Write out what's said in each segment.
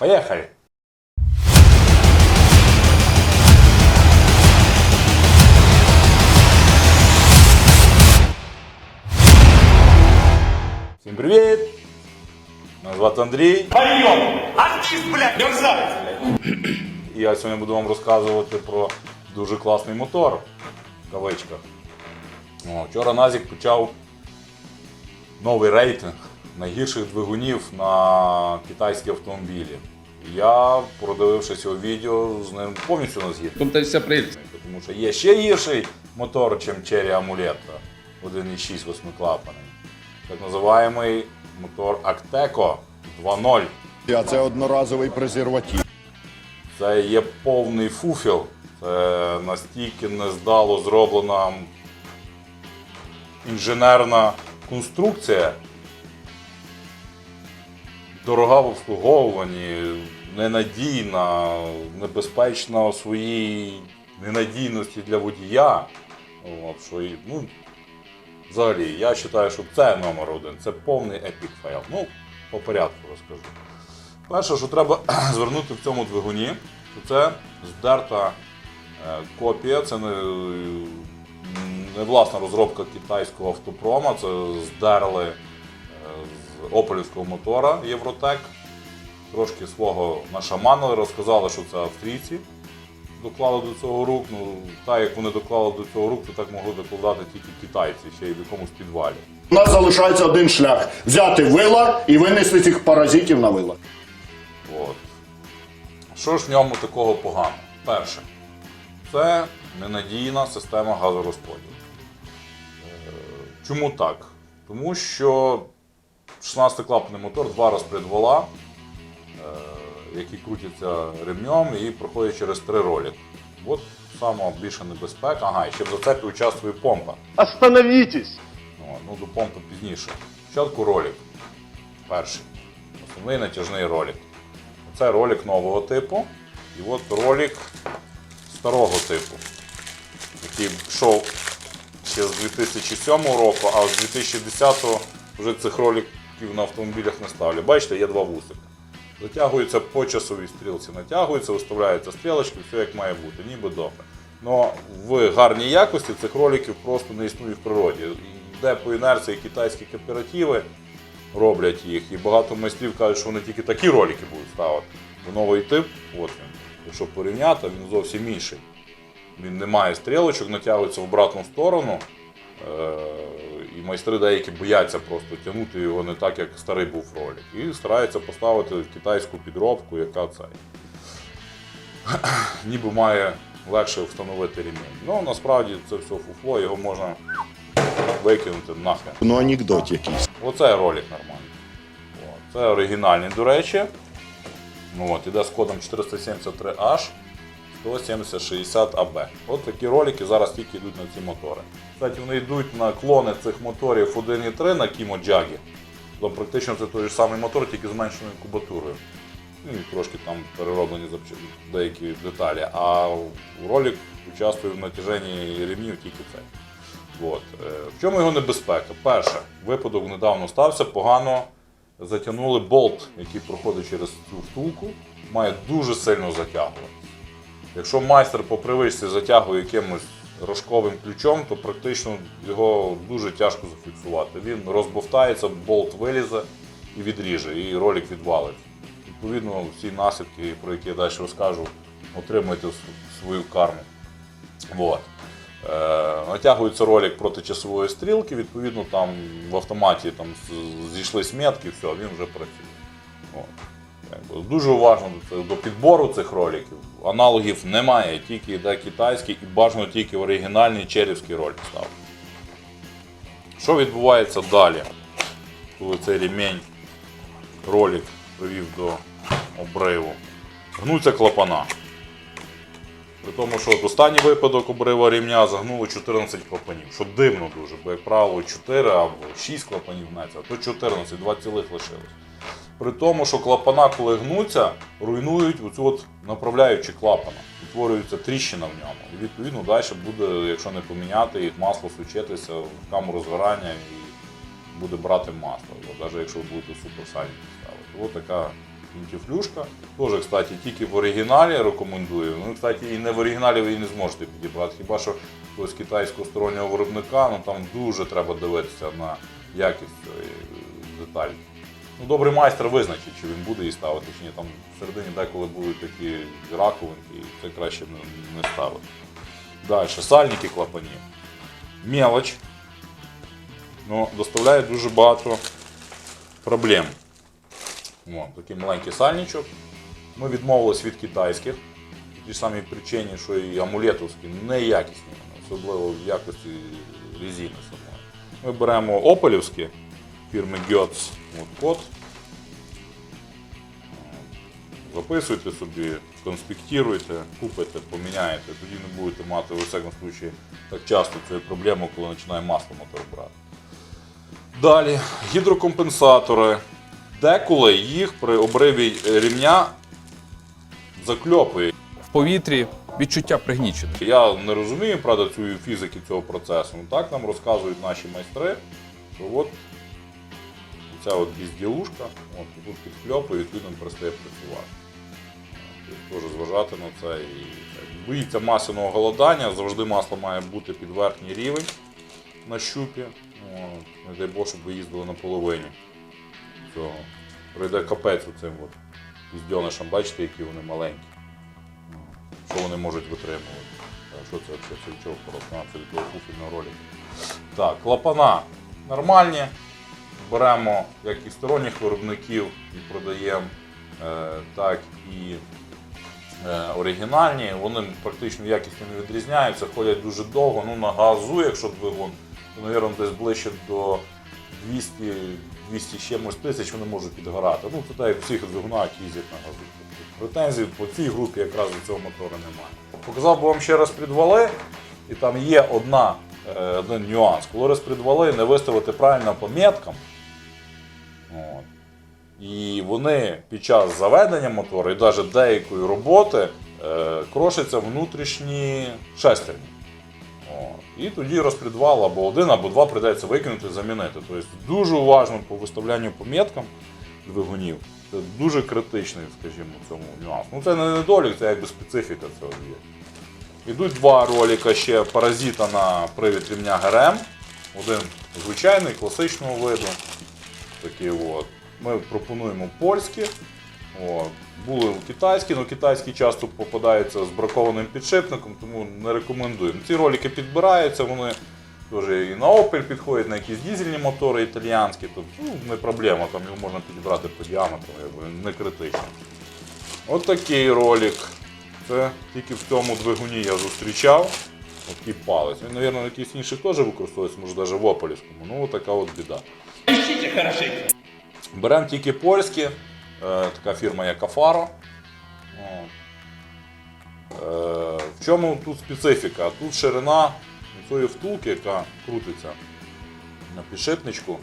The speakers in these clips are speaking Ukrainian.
Поїхали! Всім привіт! Мене звати Андрій. Подъем! Артист, блядь, мерзавец! І я сьогодні буду вам розказувати про дуже класний мотор в кавичках. О, вчора Назік почав новий рейтинг Найгірших двигунів на китайські автомобілі. Я, продивившись його відео, з ним повністю не и вся прелесть. Тому що є ще гірший мотор, ніж Cherry Amuletto 1.6 восьмиклапаний. Так називаємий мотор Acteco 2.0. А це одноразовий презерватив. Це є повний фуфіл. Це настільки нездало зроблена інженерна конструкція. Дорога в обслуговуванні, ненадійна, небезпечна у своїй ненадійності для водія. От, що, ну, взагалі, я вважаю, що це номер один. Це повний епік фейл. Ну, по порядку розкажу. Перше, що треба звернути в цьому двигуні, то це здерта е, копія, це не, не власна розробка китайського автопрома, це здерли опелівського мотора Євротек. Трошки свого нашаманили, розказали, що це австрійці доклали до цього рук. Ну, так як вони доклали до цього рук, то так могли докладати тільки китайці, ще й в якомусь підвалі. У нас залишається один шлях: взяти вила і винести цих паразитів на вила. От. Що ж в ньому такого поганого? Перше, це ненадійна система газорозподілу. Е, Чому так? Тому що 16-клапаний мотор, два розпредвола, е, які крутяться ремнем і проходять через три ролі. От сама більша небезпека. Ага, і ще в зацепі участвує помпа. Остановитесь! О, ну, до помпи пізніше. Спочатку ролик. Перший. Основний натяжний ролик. Це ролик нового типу. І от ролик старого типу, який йшов ще з 2007 року, а з 2010 вже цих роликів на автомобілях не ставлю. Бачите, є два вусика. Затягується по часовій стрілці, натягується, виставляються стрілочки, все як має бути, ніби добре. Но в гарній якості цих роликів просто не існує в природі. Йде по інерції китайські кооперативи роблять їх, і багато майстрів кажуть, що вони тільки такі ролики будуть ставити. Бо новий тип, от він, якщо порівняти, він зовсім інший. Він не має стрілочок, натягується в обратну сторону. І майстри деякі бояться просто тягнути його не так, як старий був ролик. І стараються поставити китайську підробку, яка цей. Ніби має легше встановити ремінь. Ну насправді це все фуфло, його можна викинути нахрен. Ну, анекдот якийсь. Оце ролик нормальний. Це оригінальний, до речі. Ну, от, іде з кодом 473H 17060AB. От такі ролики зараз тільки йдуть на ці мотори. Кстати, вони йдуть на клони цих моторів 1.3 на Kimo Jagi. Там практично це той ж самий мотор, тільки з меншою кубатурою. Ну, і трошки там перероблені деякі деталі. А ролик участвує в натяженні ремнів тільки цей. От. е, В чому його небезпека? Перше, випадок недавно стався, погано затягнули болт, який проходить через цю втулку, має дуже сильно затягувати. Якщо майстер по привичці затягує якимось рожковим ключом, то практично його дуже тяжко зафіксувати. Він розбовтається, болт вилізе і відріже, і ролик відвалить. Відповідно, всі наслідки, про які я далі розкажу, отримуєте свою карму. Вот. Е, натягується ролик проти часової стрілки, відповідно, там в автоматі там, зійшлись метки, все, він вже працює. От. Дуже уважно до, підбору цих роликів. Аналогів немає, тільки йде китайський і бажано тільки оригінальний черівський ролик ставити. Що відбувається далі, коли цей ремінь ролик привів до обриву? Гнуться клапана. При тому, що останній випадок обрива рівня загнуло 14 клапанів, що дивно дуже, бо, як правило, 4 або 6 клапанів гнеться, а то 14, 2 цілих лишилось. При тому, що клапана, коли гнуться, руйнують оцю от направляючі клапана. Утворюється тріщина в ньому. І відповідно далі буде, якщо не поміняти їх, масло сучитися в камеру згорання і буде брати масло. От, навіть якщо ви будете суперсальні ставити. Ось така фінтіфлюшка. Теж, кстати, тільки в оригіналі рекомендую. Ну, кстати, і не в оригіналі ви її не зможете підібрати. Хіба що якогось китайського стороннього виробника, ну там дуже треба дивитися на якість цієї деталі. Ну, добрий майстер визначить, чи він буде її ставити, чи ні. Там всередині деколи будуть такі раковинки, і це краще не, не ставити. Далі, сальники клапані. Мелоч. Ну, доставляє дуже багато проблем. О, такий маленький сальничок. Ми відмовились від китайських. По тій самій причині, що і амулетовські неякісні, особливо в якості резини самої. Ми беремо опелівські фірми Götz. От код. Записуйте собі, конспектуйте, купите, поміняєте, тоді не будете мати, у всякому случаї, так часто цієї проблеми, коли починає масло мотор брати. Далі, гідрокомпенсатори. Деколи їх при обриві рівня закльопує. В повітрі відчуття пригнічення. Я не розумію, правда, цієї фізики цього процесу. Ну так нам розказують наші майстри, що от ця от безділушка, от тут підкльопує, і відповідно перестає працювати. Теж зважати на це і боїться масляного голодання, завжди масло має бути під верхній рівень на щупі. Не дай Бог, щоб ви їздили на половині цього. Прийде капець оцим от піздьонишам, бачите, які вони маленькі. Що вони можуть витримувати. Що це взагалі? Це чого поросна? Це від того куфельного ролика. Так, клапана нормальні. Беремо як і сторонніх виробників і продаємо, е, так і е, оригінальні. Вони практично якісно не відрізняються, ходять дуже довго. Ну, на газу, якщо двигун, то, мабуть, десь ближче до 200 200 з чимось тисяч вони можуть підгорати. Ну, це так всіх двигунах їздять на газу. Тобто Претензій по цій групі якраз до цього мотора немає. Показав би вам ще раз підвали, і там є одна, е, один нюанс. Коли розпредвали не виставити правильно по меткам, от, і вони під час заведення мотора і навіть деякої роботи е, крошаться внутрішні шестерні. І тоді розпредвал або один, або два прийдеться викинути, і замінити. Тобто дуже уважно по виставлянню по двигунів. Це дуже критичний, скажімо, цьому нюанс. Ну це не недолік, це якби специфіка цього є. Ідуть два ролика ще паразита на привід рівня ГРМ. Один звичайний, класичного виду. Такі от. Ми пропонуємо польські. От. Були китайські, але китайські часто попадаються з бракованим підшипником, тому не рекомендуємо. Ці ролики підбираються, вони теж і на Opel підходять, на якісь дізельні мотори італіянські, тобто ну, не проблема, там його можна підібрати по діаметру, якби не критично. От такий ролик. Це тільки в цьому двигуні я зустрічав. Такий палець. Він, мабуть, на якийсь інших теж використовується, може навіть в Опелівському. Ну, така от біда. Ищите хорошенько. Беремо тільки польські, е, така фірма як Кафаро. В чому тут специфіка? Тут ширина цієї втулки, яка крутиться на підшипничку,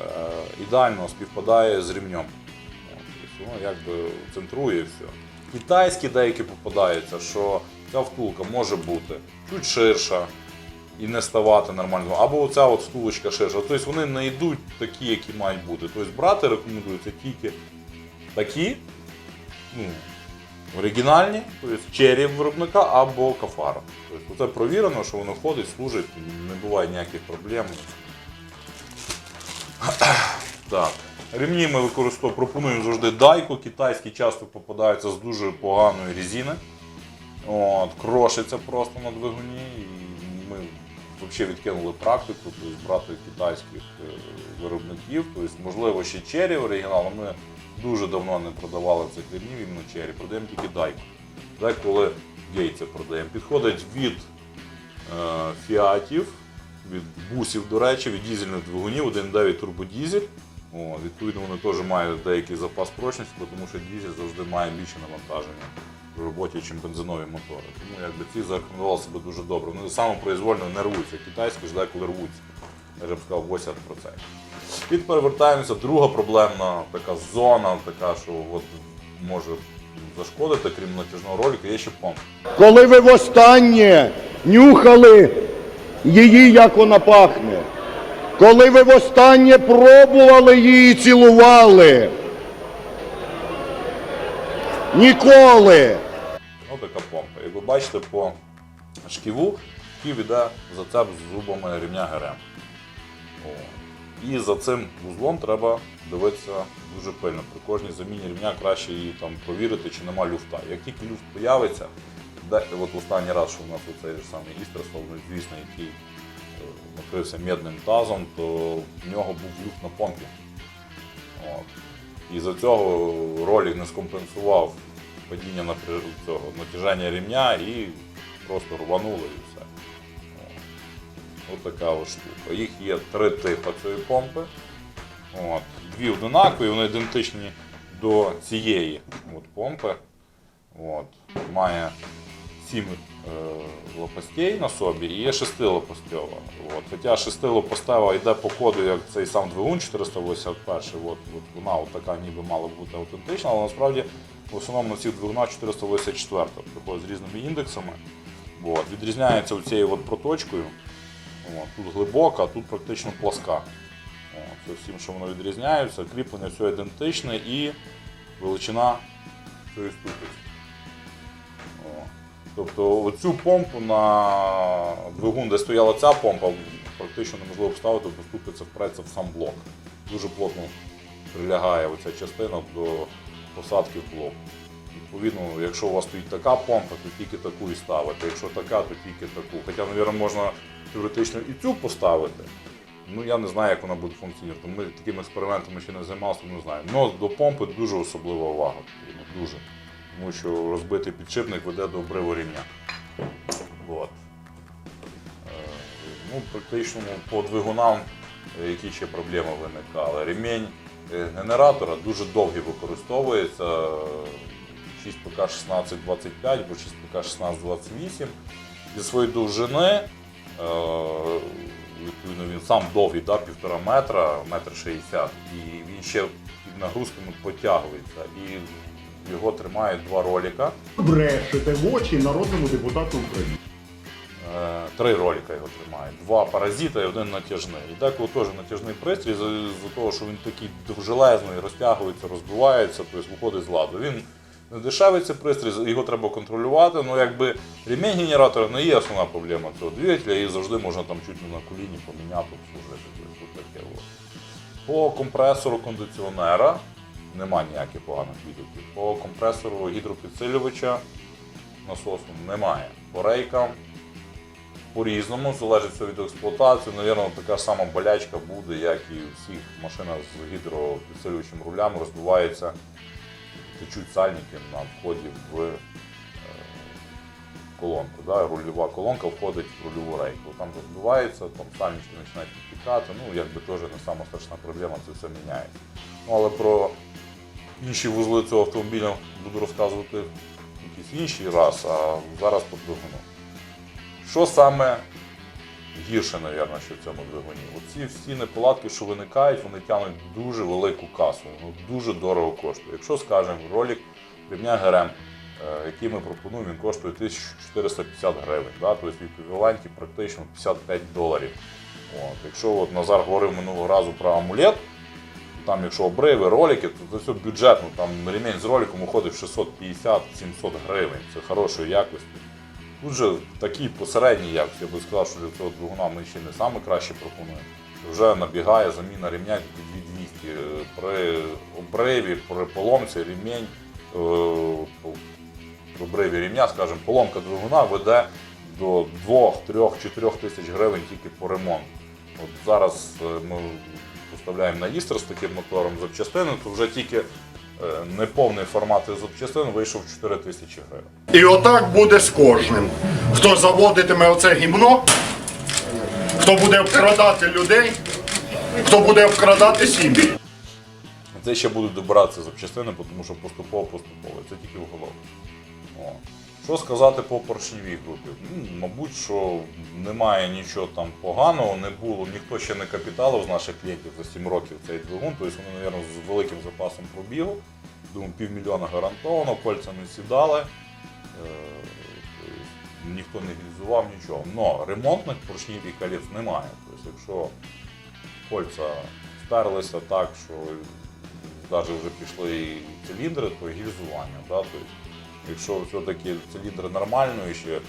е, ідеально співпадає з рівнем. Воно якби центрує все. Китайські деякі попадаються, що ця втулка може бути чуть ширша, і не ставати нормально. Або оця от втулочка ширша. Тобто вони не йдуть такі, які мають бути. Тобто брати рекомендується тільки такі, ну, оригінальні, тобто чері виробника або кафара. Тобто це провірено, що воно ходить, служить, не буває ніяких проблем. Так. Ремні ми використовуємо, пропонуємо завжди дайку. Китайські часто попадаються з дуже поганої резини. От, крошиться просто на двигуні. Взагалі відкинули практику, тобто брати китайських е, виробників. Тобто, можливо, ще чері оригінал, але ми дуже давно не продавали цих ремнів іменно чері, продаємо тільки дайку. Деколи гейце продаємо. Підходить від е, фіатів, від бусів, до речі, від дізельних двигунів, 1.9 турбодізель. О, відповідно, вони теж мають деякий запас прочності, тому що дізель завжди має більше навантаження роботі, ніж бензинові мотори. Тому якби ці зарекомендували себе дуже добре. Вони самопроизвольно не рвуться. Китайські ж деколи рвуться. Я б сказав 80%. І тепер вертаємося. Друга проблемна така зона, така, що от може зашкодити, крім натяжного ролика, є ще помп. Коли ви востаннє нюхали її, як вона пахне? Коли ви востаннє пробували її цілували? Ніколи! Така помпа. Як ви бачите, по шківу шків іде зацеп з зубами рівня ГРМ. О. І за цим вузлом треба дивитися дуже пильно. При кожній заміні рівня краще її там провірити, чи нема люфта. Як тільки люфт появиться, де, от останній раз, що у нас оцей же самий Істерсол, звісно, який е, накрився медним тазом, то в нього був люфт на помпі. От. І за цього ролик не скомпенсував падіння напря- цього натяжання рівня і просто рвануло і все. Ось така ось штука. Їх є три типи цієї помпи. От. Дві одинакові, вони ідентичні до цієї от помпи. От. Має сім е, лопастей на собі і є шестилопастьова. От. Хоча шестилопастева йде по коду, як цей сам двигун 481, от, от вона от така ніби мала бути аутентична, але насправді в основному на цих двигунах 484 приходить з різними індексами. От. Відрізняється цією от проточкою. От. Тут глибока, а тут практично пласка. Це всім, що воно відрізняється, кріплення все ідентичне і величина цієї ступиці. Тобто оцю помпу на двигун, де стояла ця помпа, практично неможливо вставити, бо ступиця впреться в сам блок. Дуже плотно прилягає оця частина до посадки в блок. Відповідно, якщо у вас стоїть така помпа, то тільки таку і ставити. Якщо така, то тільки таку. Хоча, мабуть, можна теоретично і цю поставити. Ну я не знаю, як вона буде функціонувати. Ми такими експериментами ще не займалися, не знаю. Ну до помпи дуже особлива увага. Дуже. Тому що розбитий підшипник веде до обриву рівня. От. Е, Ну, практично по двигунам, е, які ще проблеми виникали. Ремінь е, генератора дуже довгий використовується. е, 6 ПК 1625 або 6 ПК 1628. Зі своєї довжини, відповідно, він сам довгий, да, півтора метра, метр шістдесят, і він ще під нагрузками потягується. І його тримають два роліка. брешете в очі народному депутату України. Е, Три ролика його тримають. Два паразита і один натяжний. І деколи теж натяжний пристрій, за, за того, що він такий довжелезний, розтягується, розбивається, тобто виходить з ладу. Він не дешевий цей пристрій, його треба контролювати. Ну якби ремінь генератора не є основна проблема цього двигателя, і завжди можна там чуть не на коліні поміняти, обслужити. Тобто, таке. По компресору кондиціонера нема ніяких поганих відгуків. По компресору гідропідсилювача насосу немає. По рейкам по-різному, залежить від експлуатації. Навірно, така сама болячка буде, як і у всіх машинах з гідропідсилювачем рулями розбиваються, течуть сальники на вході в е, колонку. Да? Рульова колонка входить в рульову рейку. Там розбивається, там сальнички починають підтікати. Ну, якби теж не сама страшна проблема, це все міняється. Ну, але про інші вузли цього автомобіля буду розказувати якийсь інший раз, а зараз по двигуну. Що саме гірше, мабуть, що в цьому двигуні? Оці всі неполадки, що виникають, вони тягнуть дуже велику касу, ну, дуже дорого коштує. Якщо, скажемо, ролик рівня ГРМ, е, який ми пропонуємо, він коштує 1450 гривень, да? тобто в еквіваленті практично 55 доларів. От. Якщо от Назар говорив минулого разу про амулет, там, якщо обриви, ролики, то це все бюджетно. Там ремінь з роликом уходить в 650-700 гривень. Це хорошої якості. Тут же такий посередній якості, я би сказав, що для цього двигуна ми ще не саме краще пропонуємо. Вже набігає заміна ремня 2200. Е, При обриві, при поломці ремінь, е, обриві ремня, скажімо, поломка двигуна веде до 2, 3, 4 тисяч гривень тільки по ремонту. От зараз е, ми поставляємо на Істер з таким мотором запчастини, то вже тільки е, неповний формат запчастин вийшов 4 тисячі гривень. І отак буде з кожним. Хто заводитиме оце гімно, хто буде обкрадати людей, хто буде обкрадати сім'ї. Це ще будуть добиратися запчастини, тому що поступово-поступово. Це тільки в голову. Що сказати по поршневій групі? Ну, мабуть, що немає нічого там поганого, не було, ніхто ще не капіталив з наших клієнтів за 7 років цей двигун, тобто вони, мабуть, з великим запасом пробігу. Думаю, півмільйона гарантовано, кольця не сідали, е, ніхто не гільзував нічого. Но ремонтних поршнів і колець немає. Тобто, якщо кольця стерлися так, що навіть вже пішли і циліндри, то гільзування. Да? Тобто, якщо все-таки циліндр нормальний, ще е,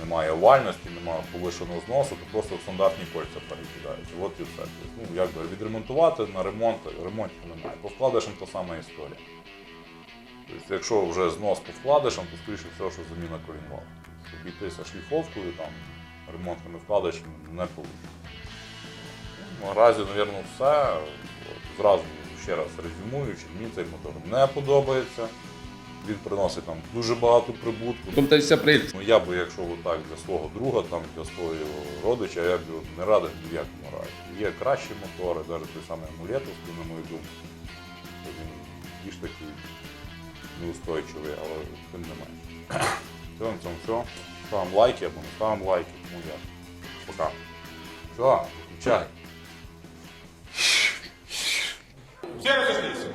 немає овальності, немає повишеного зносу, то просто в стандартні кольця перекидаються. От і все. Ну, якби відремонтувати на ремонт, ремонтів немає. По вкладишам та сама історія. Тобто, якщо вже знос по вкладишам, то скоріше всього, що заміна колінвал. Обійтися шліфовкою, там, ремонтними вкладишами не вийде. Наразі, мабуть, все. Зразу ще раз резюмуючи, мені цей мотор не подобається. Він приносить нам дуже багато прибутку. Тобто прелість. Ну, я би, якщо отак для свого друга, там, для свого родича, я б не радив ні в якому разі. Є кращі мотори, навіть той самий амулетовський, на мою думку. то Він більш такий неустойчивий, але тим не менше. Все, на цьому все. Ставимо лайки або не ставимо лайки, тому я. Пока. Все, включай. Все разошлись.